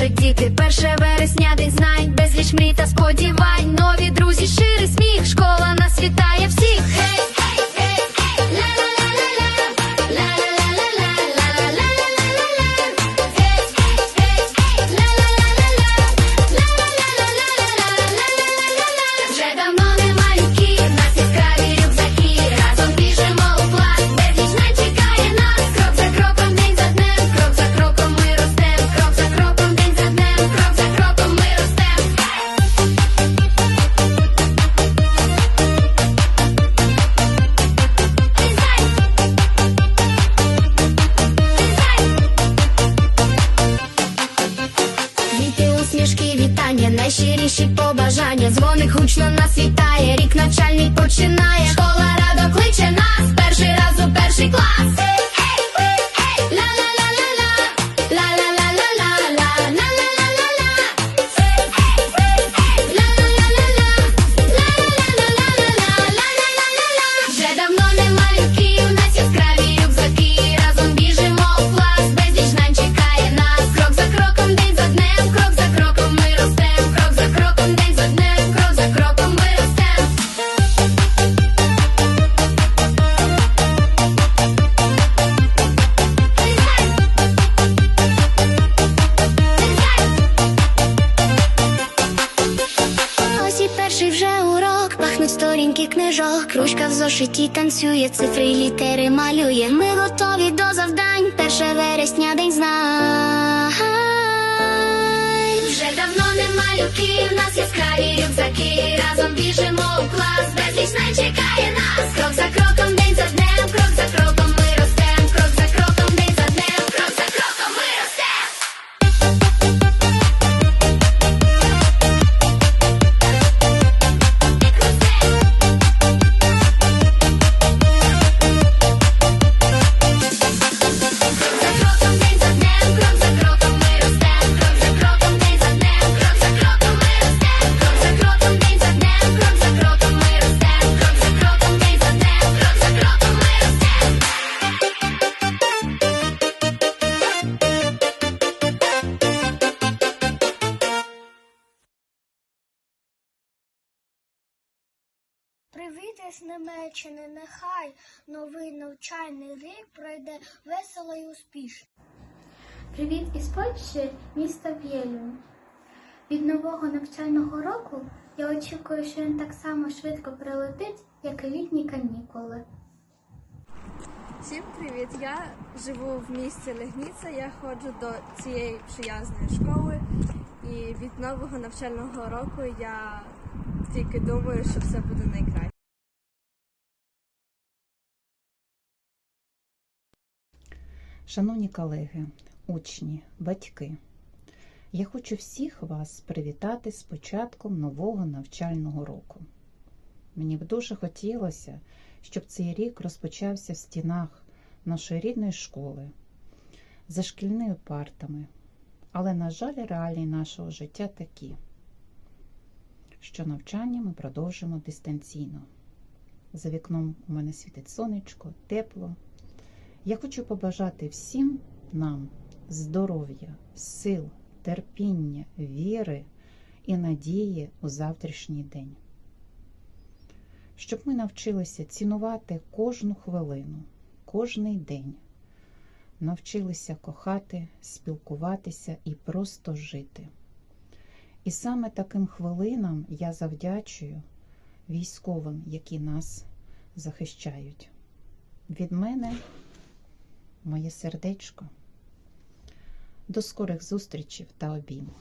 Перше діти, перше вересня, день знань, безліч мрій та сподівань, нові друзі. ши. Найщиріші побажання. Дзвоник гучно нас вітає, рік навчальний починає. Школа радо кличе нас, перший раз у перший сторінки книжок, кружка в зошиті танцює, цифри й літери малює. Ми готові до завдань, перше вересня день знань. Вже давно не люків, в нас яскраві рюкзаки. Разом біжимо у клас, Привіт із Німеччини, нехай новий навчальний рік пройде весело і успішно. Привіт із Польщі, міста Вєлю. Від нового навчального року я очікую, що він так само швидко прилетить, як і літні канікули. Всім привіт! Я живу в місті Легніця. Я ходжу до цієї приязної школи, і від нового навчального року я тільки думаю, що все буде найкраще. Шановні колеги, учні, батьки, я хочу всіх вас привітати з початком нового навчального року. Мені б дуже хотілося, щоб цей рік розпочався в стінах нашої рідної школи, за шкільними партами. Але, на жаль, реалії нашого життя такі, що навчання ми продовжимо дистанційно. За вікном у мене світить сонечко, тепло. Я хочу побажати всім нам здоров'я, сил, терпіння, віри і надії у завтрашній день. Щоб ми навчилися цінувати кожну хвилину, кожний день, навчилися кохати, спілкуватися і просто жити. І саме таким хвилинам я завдячую військовим, які нас захищають. Від мене моє сердечко. До скорих зустрічей та обіймів.